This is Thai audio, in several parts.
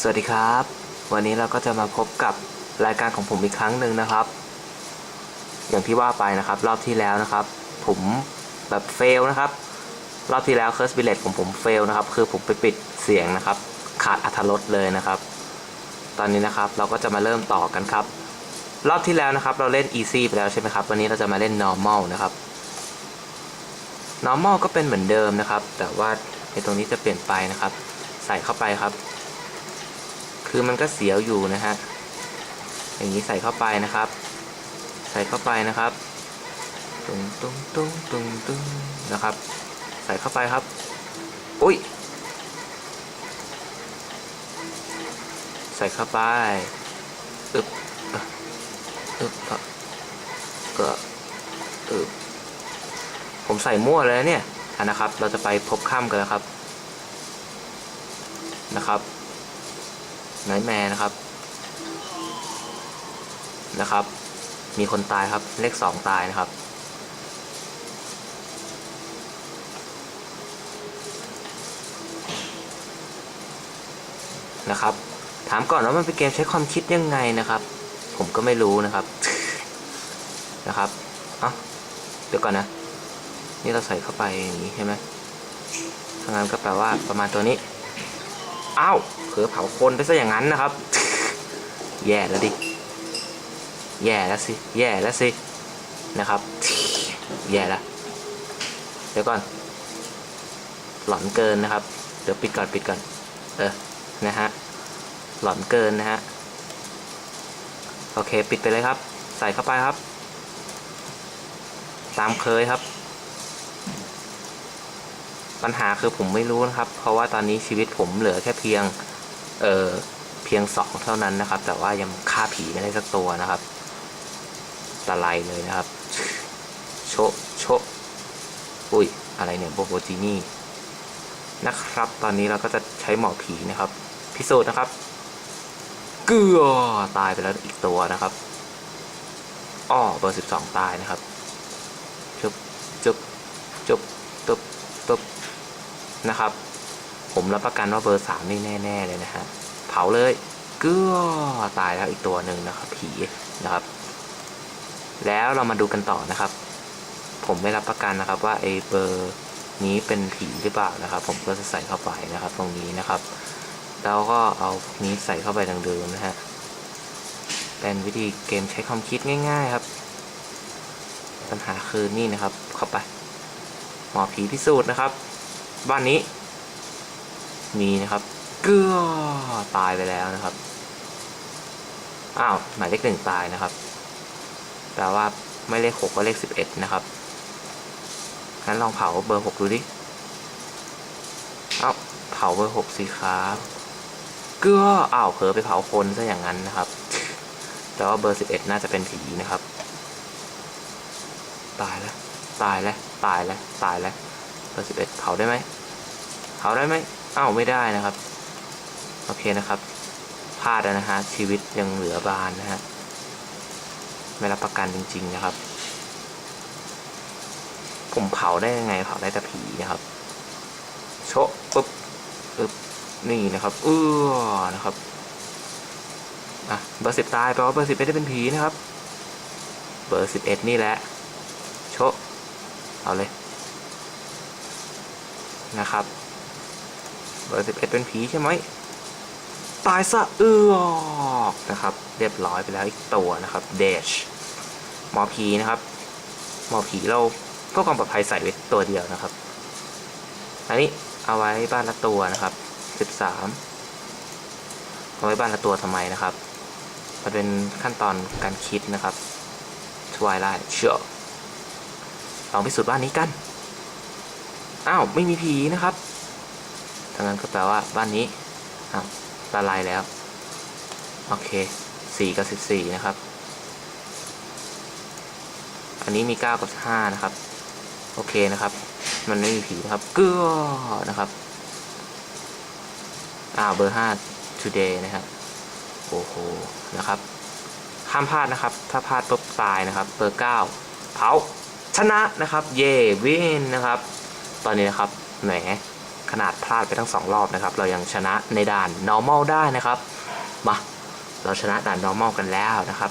สวัสดีครับ วันนี้เราก็จะมาพบกับรายการของผมอีกครั้งหนึ่งนะครับ อย่างที่ว่าไปนะครับ รอบที่แล้วนะครับ ผมแบบเฟลนะครับ รอบที่แล้ว Curse Billet ของผมเฟลนะครับ คือผมไปปิดเสียงนะครับ ขาดอัธรสเลยนะครับ ตอนนี้นะครับเราก็จะมาเริ่มต่อกันครับ รอบที่แล้วนะครับ เราเล่น easy ไปแล้วใช่ไหมครับ วันนี้เราจะมาเล่น normal นะครับ normal ก็เป็นเหมือนเดิมนะครับ แต่ว่าในตรงนี้จะเปลี่ยนไปนะครับ ใส่เข้าไปครับ คือมันก็เสียวอยู่นะฮะอย่างนี้ใส่เข้าไปนะครับ ใส่เข้าไปนะครับตุ้งตุ้งตุ้งตุ้งตุ้งนะครับ ใส่เข้าไปครับอุ้ยใส่เข้าไปอึบอึบอะก็อึบผมใส่มั่วเลยเนี่ยอะนะครับ เราจะไปพบค่ำกันแล้วครับนะครับ ไนท์แมร์นะครับ นะครับ มีคนตายครับ เลขสองตายนะครับ นะครับ ถามก่อนว่ามันเป็นเกมใช้ความคิดยังไงนะครับ ผมก็ไม่รู้นะครับ นะครับเอ้าเดี๋ยวก่อนนะ นี่เราใส่เข้าไปอย่างนี้ใช่ไหมทางนั้นก็แปลว่าประมาณตัวนี้ อ้าวเผลอเผาคนไปซะอย่างนั้นนะครับ แย่แล้วดิ แย่แล้วสิ แย่แล้วสิ นะครับ แย่แล้วเดี๋ยวก่อน หลอนเกินนะครับ เดี๋ยวปิดก่อนปิดก่อน เออ นะฮะ หลอนเกินนะฮะ โอเค ปิดไปเลยครับ ใส่เข้าไปครับ ตามเคยครับ ปัญหาคือผมไม่รู้นะครับ เพราะว่าตอนนี้ชีวิตผมเหลือแค่เพียง เออเพียงสองเท่านั้นนะครับ แต่ว่ายังฆ่าผีไม่ได้สักตัวนะครับตะไลเลยนะครับ โชโชอุ้ย อะไรเนี่ยโบโบจินี่นะครับ ตอนนี้เราก็จะใช้หมอผีนะครับ พิสูจน์นะครับ เกือตายไปแล้วอีกตัวนะครับอ้อเบอร์สิบสองตายนะครับ จุบจุบจุบ นะครับ ผมรับประกันว่าเบอร์สามนี่แน่ๆเลยนะฮะเผาเลยเกลือตายแล้วอีกตัวหนึ่งนะครับ ผีนะครับ แล้วเรามาดูกันต่อนะครับ ผมไม่รับประกันนะครับว่าไอเบอร์นี้เป็นผีหรือเปล่านะครับ ผมก็จะใส่เข้าไปนะครับ ตรงนี้นะครับ แล้วก็เอาพวกนี้ใส่เข้าไปดังเดิมนะฮะเป็นวิธีเกมใช้ความคิดง่าย ๆ ครับ ปัญหาคือนี่นะครับ เข้าไป หมอผีพิสูจน์นะครับ บ้านนี้ มีนะครับเกลือตายไปแล้วนะครับ อ้าวหมายเลขหนึ่งตายนะครับ แปลว่าไม่เลขหกก็เลขสิบเอ็ดนะครับงั้นลองเผาเบอร์หกดูดิ เอ้าเผาเบอร์หกสิครับเกลืออ้าวเผลอไปเผาคนซะอย่างนั้นนะครับ แต่ว่าเบอร์สิบเอ็ดน่าจะเป็นผีนะครับ ตายแล้ว ตายแล้ว ตายแล้ว ตายแล้ว เบอร์สิบเอ็ดเผาได้ไหม เผาได้ไหมอ้าวไม่ได้นะครับ โอเคนะครับพลาดแล้วนะฮะชีวิตยังเหลือบานนะฮะไม่รับประกันจริง ๆ นะครับ ผมเผาได้ยังไงเผาได้แต่ผีนะครับโชะปุ๊บปึ๊บนี่นะครับเออนะครับอะเบอร์สิบตายแปลว่าเบอร์สิบไม่ได้เป็นผีนะครับ เบอร์สิบเอ็ดนี่แหละโชะเอาเลยนะครับ เบอร์สิบเอ็ดเป็นผีใช่ไหมตายซะเอือกนะครับ เรียบร้อยไปแล้วอีกตัวนะครับเดชหมอผีนะครับ หมอผีเราก็ความปลอดภัยใส่ไว้ตัวเดียวนะครับ อันนี้เอาไว้บ้านละตัวนะครับสิบสามเอาไว้บ้านละตัวทำไมนะครับมันเป็นขั้นตอนการคิดนะครับทวายไลท์เชื่อลองพิสูจน์บ้านนี้กัน อ้าว ไม่มีผีนะครับ ดังนั้นก็แปลว่าบ้านนี้ละลายแล้ว โอเคสี่กับสิบสี่นะครับ อันนี้มีเก้ากับห้านะครับ โอเคนะครับ มันไม่มีผีนะครับเกลือนะครับ อ่าเบอร์ห้า today นะฮะโอ้โห นะครับ ห้ามพลาดนะครับ ถ้าพลาดปุ๊บตายนะครับ เบอร์เก้าเผา ชนะนะครับ เย่วินนะครับ ตอนนี้นะครับ แหม ขนาดพลาดไปทั้งสองรอบนะครับ เรายังชนะในด่าน normal ได้นะครับ มา เราชนะด่าน normal กันแล้วนะครับ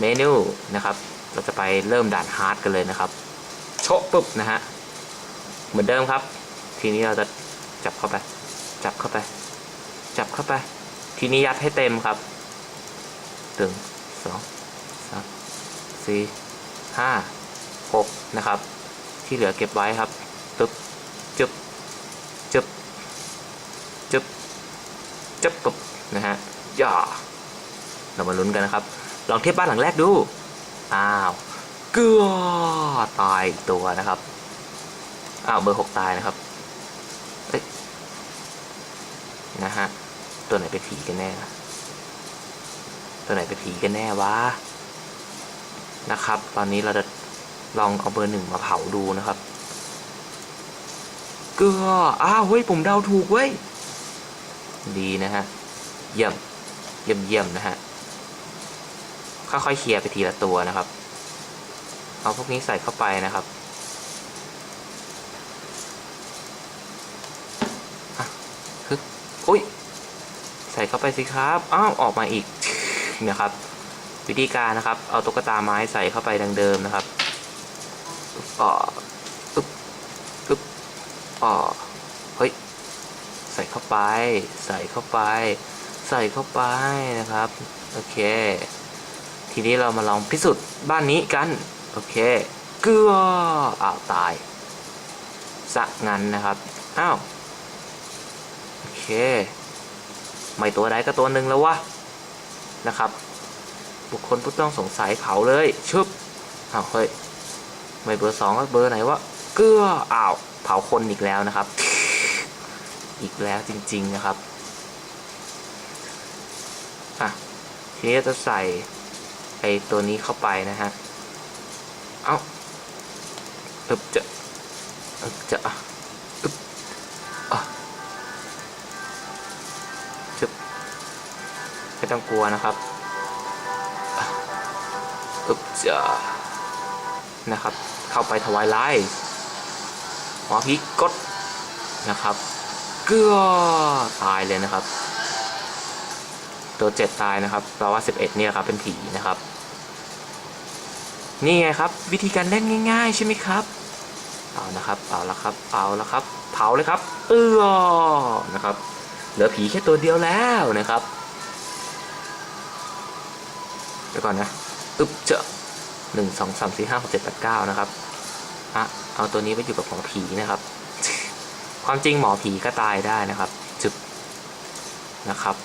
เมนูนะครับ เราจะไปเริ่มด่าน hard กันเลยนะครับ โชะปุ๊บนะฮะ เหมือนเดิมครับ ทีนี้เราจะจับเข้าไป จับเข้าไป จับเข้าไป ทีนี้ยัดให้เต็มครับหนึ่งสองสามสี่ห้าหกนะครับ ที่เหลือเก็บไว้ครับตึ๊บ จึบจึบจึบปุ๊บนะฮะย่าเรามาลุ้นกันนะครับ ลองเทียบบ้านหลังแรกดู อ้าวเกือตายตัวนะครับ อ้าวเบอร์หกตายนะครับเอ้ยนะฮะ ตัวไหนเป็นผีกันแน่ ตัวไหนเป็นผีกันแน่วะ นะครับ ตอนนี้เราจะลองเอาเบอร์หนึ่งมาเผาดูนะครับ กลืออ้าวเฮ้ยผมเดาถูกเว้ย ดีนะฮะ เยี่ยม เยี่ยมเยี่ยมนะฮะ ค่อยๆเคลียร์ไปทีละตัวนะครับ เอาพวกนี้ใส่เข้าไปนะครับอะฮึอุ้ย ใส่เข้าไปสิครับ อ้าว ออกมาอีกนะครับ วิธีการนะครับ เอาตุ๊กตาไม้ใส่เข้าไปดังเดิมนะครับ อึ๊บอ่ออึ๊บอึ๊บ อ่อเฮ้ย ใส่เข้าไป ใส่เข้าไป ใส่เข้าไปนะครับ โอเค ทีนี้เรามาลองพิสูจน์บ้านนี้กัน โอเค เกลืออ้าวตายสะงันนะครับ อ้าว โอเค ไม่ตัวใดก็ตัวหนึ่งแล้ววะ นะครับ บุคคลผู้ต้องสงสัยเผาเลย ชึบอ้าวเฮ้ย ไม่เบอร์สองก็เบอร์ไหนวะ เกลืออ้าว เผาคนอีกแล้วนะครับ อีกแล้วจริง ๆนะครับอะทีนี้จะใส่ไอตัวนี้เข้าไปนะฮะ เอ้าอึบจะอึบจะอึบอะจึบไม่ต้องกลัวนะครับอึบจะนะครับ เข้าไปถวายไล่ หมอพีกดนะครับ เกลือตายเลยนะครับ ตัวเจ็ดตายนะครับแปลว่าสิบเอ็ดเนี่ยครับเป็นผีนะครับ นี่ไงครับ วิธีการเล่นง่าย ๆ ใช่ไหมครับเอานะครับเอาละครับเอาละครับเผาเลยครับ เออนะครับ เหลือผีแค่ตัวเดียวแล้วนะครับเดี๋ยวก่อนนะ อึบเจาหนึ่งสองสามสี่ห้าหกเจ็ดแปดเก้านะครับ อะเอาตัวนี้ไปอยู่กับหมอผีนะครับ ความจริงหมอผีก็ตายได้นะครับจึบนะครับ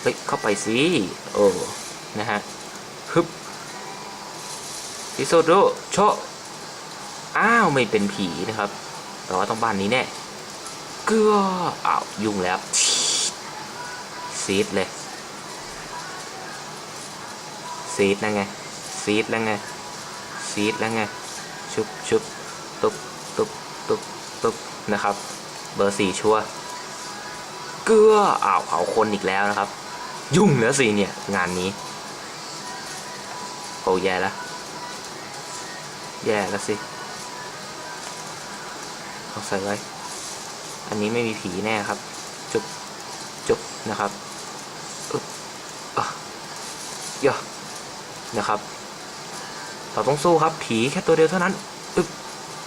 เฮ้ยเข้าไปสิโอ้นะฮะฮึบพิสูจน์ดูโชอ้าวไม่เป็นผีนะครับแต่ว่าต้องบ้านนี้แน่เกลืออ้าวยุ่งแล้วซีดเลย ซีดนั่นไง ซีดแล้วไง ซีดแล้วไง ชุบชุบตุบตุบตุบตุบนะครับ เบอร์สี่ชัวเกลืออ้าวเผาคนอีกแล้วนะครับ ยุ่งแล้วสิเนี่ย งานนี้โอ้แย่แล้วแย่แล้วสิเอาใส่ไว้ อันนี้ไม่มีผีแน่ครับ จุบจุบนะครับอึ๊บอะย่อ นะครับ เราต้องสู้ครับ ผีแค่ตัวเดียวเท่านั้นอึ๊บ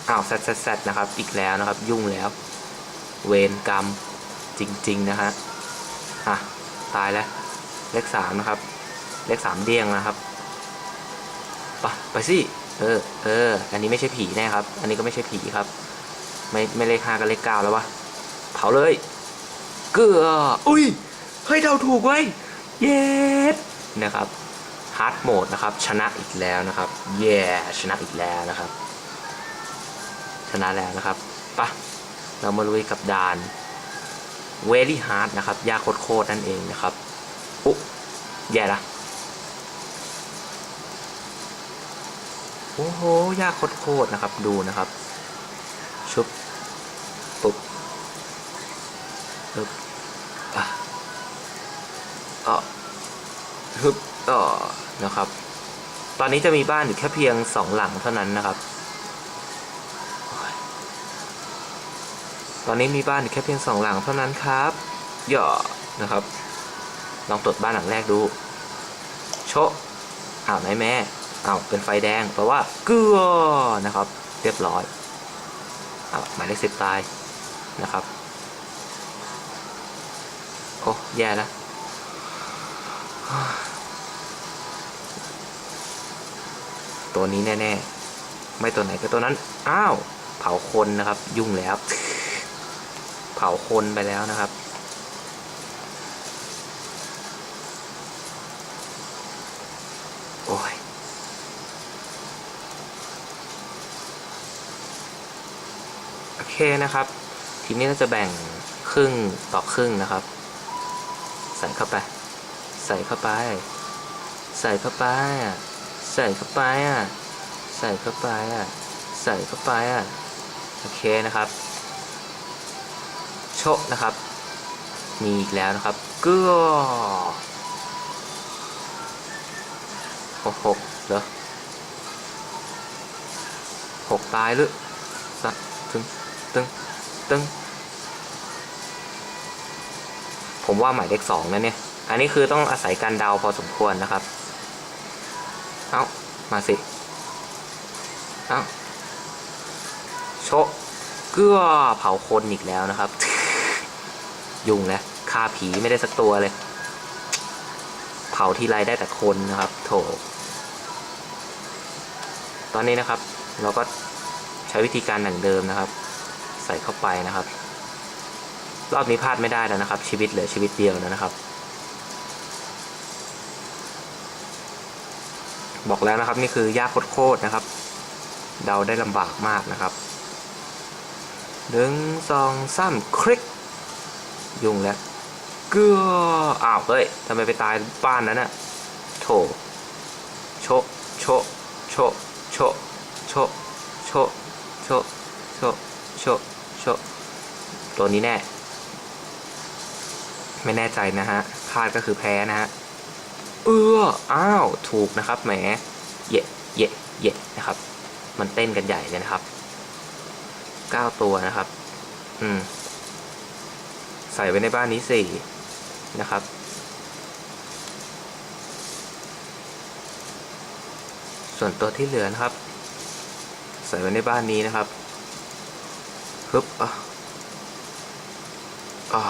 อ้าวแซดแซดแซดนะครับ อีกแล้วนะครับ ยุ่งแล้ว เวรกรรมจริง ๆ นะฮะอะตายแล้ว เลขสามนะครับ เลขสามเดี้ยงนะครับไปไปสิ เออ เออ อันนี้ไม่ใช่ผีแน่ครับ อันนี้ก็ไม่ใช่ผีครับ ไม่ไม่เลขห้าก็เลขเก้าแล้ววะ เผาเลย เกลือ อุ้ย เฮ้ยเดาถูกเว้ เย็ดนะครับ ฮาร์ดโหมดนะครับ ชนะอีกแล้วนะครับเย้ชนะอีกแล้วนะครับ ชนะแล้วนะครับปะเรามาลุยกับด่าน very hard นะครับ ยากโคตรๆนั่นเองนะครับอุ๊แย่ละโอ้โห ยากโคตรๆนะครับ ดูนะครับ ชุบปุ๊บปึ๊บอะอะฮึบอ่อ นะครับ ตอนนี้จะมีบ้านอยู่แค่เพียงสองหลังเท่านั้นนะครับ ตอนนี้มีบ้านอยู่แค่เพียงสองหลังเท่านั้นครับหย่อนะครับ ลองตรวจบ้านหลังแรกดู โชะอ้าวไหนแม่อ้าวเป็นไฟแดงแปลว่าเกลือนะครับ เรียบร้อยอ้าวหมายเลขสิบตายนะครับ โอ้ แย่แล้ว ตัวนี้แน่ๆ ไม่ตัวไหนก็ตัวนั้น อ้าว เผาคนนะครับ ยุ่งแล้ว เผาคนไปแล้วนะครับ โอ้ย โอเคนะครับ ทีนี้เราจะแบ่งครึ่งต่อครึ่งนะครับ ใส่เข้าไป ใส่เข้าไป ใส่เข้าไป ใส่เข้าไปอะ ใส่เข้าไปอะ ใส่เข้าไปอะ โอเคนะครับ โชะนะครับ มีอีกแล้วนะครับเกลือหกหกเหรอหกตายหรือสักตึงตึงตึงผมว่าหมายเลขสองนะเนี่ย อันนี้คือต้องอาศัยการเดาพอสมควรนะครับ เอามาสิ เอาโชะเกลือเผาคนอีกแล้วนะครับ ยุ่งแล้วฆ่าผีไม่ได้สักตัวเลย เผาทีไรได้แต่คนนะครับ โถ ตอนนี้นะครับ เราก็ใช้วิธีการหนังเดิมนะครับ ใส่เข้าไปนะครับ รอบนี้พลาดไม่ได้แล้วนะครับ ชีวิตเหลือชีวิตเดียวแล้วนะครับ บอกแล้วนะครับนี่คือยากโคตรๆนะครับ เดาได้ลำบากมากนะครับหนึ่งสองสามคลิก ยุ่งแล้วเกืออ้าวเฮ้ยทำไมไปตายบ้านนั้นน่ะโถโชโชะโชะโชะโชะโชะโชะโชะโชะโชะตัวนี้แน่ ไม่แน่ใจนะฮะพลาดก็คือแพ้นะฮะ เอออ้าว ถูกนะครับแหมเย่เย่เย่นะครับ มันเต้นกันใหญ่เลยนะครับเก้าตัวนะครับ อืม ใส่ไว้ในบ้านนี้สี่นะครับ ส่วนตัวที่เหลือนะครับ ใส่ไว้ในบ้านนี้นะครับฮึบอะอ่า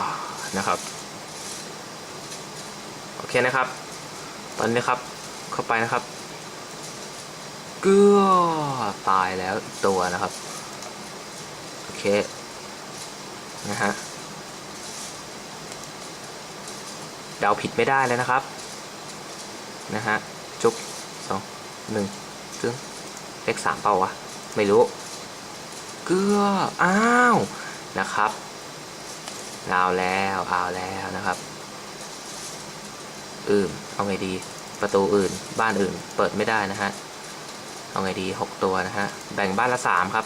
นะครับ โอเคนะครับ ตอนนี้ครับ เข้าไปนะครับเกลือตายแล้วตัวนะครับ โอเค นะฮะเดาผิดไม่ได้เลยนะครับ นะฮะ จุ๊บสองหนึ่งซึ่งเลขสามเปล่าวะ ไม่รู้ เกลืออ้าว นะครับเอาแล้วเอาแล้วนะครับ อื่น เอาไงดี ประตูอื่น บ้านอื่น เปิดไม่ได้นะฮะ เอาไงดีหกตัวนะฮะ แบ่งบ้านละสามครับ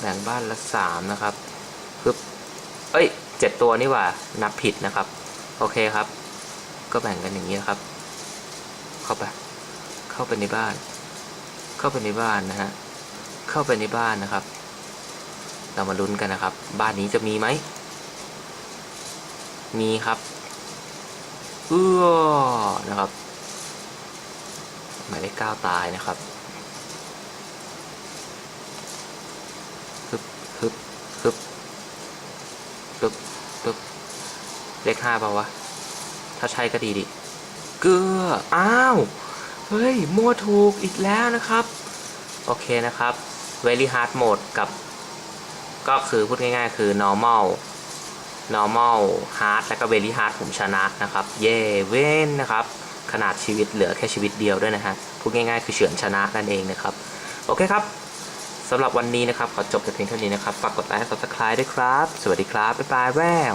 แบ่งบ้านละสามนะครับปึ๊บเอ้ยเจ็ดตัวนี่หว่า นับผิดนะครับ โอเคครับ ก็แบ่งกันอย่างนี้นะครับ เข้าไป เข้าไปในบ้าน เข้าไปในบ้านนะฮะ เข้าไปในบ้านนะครับ เรามาลุ้นกันนะครับ บ้านนี้จะมีไหม มีครับ เอื้อนะครับ หมายเลขเก้าตายนะครับฮึบฮึบฮึบฮึบฮึบเลขห้าเปล่าวะ ถ้าใช่ก็ดีดิ เกลือ อ้าว เฮ้ย มั่วถูกอีกแล้วนะครับ โอเคนะครับ very hard mode กับ ก็คือพูดง่ายๆ คือ normal normal hard และก็ very hard ผมชนะนะครับ เย่เว้นนะครับ ขนาดชีวิตเหลือแค่ชีวิตเดียวด้วยนะฮะ พูดง่ายๆ คือเฉือนชนะนั่นเองนะครับ โอเคครับสำหรับวันนี้นะครับ ขอจบแต่เพียงเท่านี้นะครับ ฝากกดไลค์ subscribe ด้วยครับ สวัสดีครับ บ๊ายบายแวว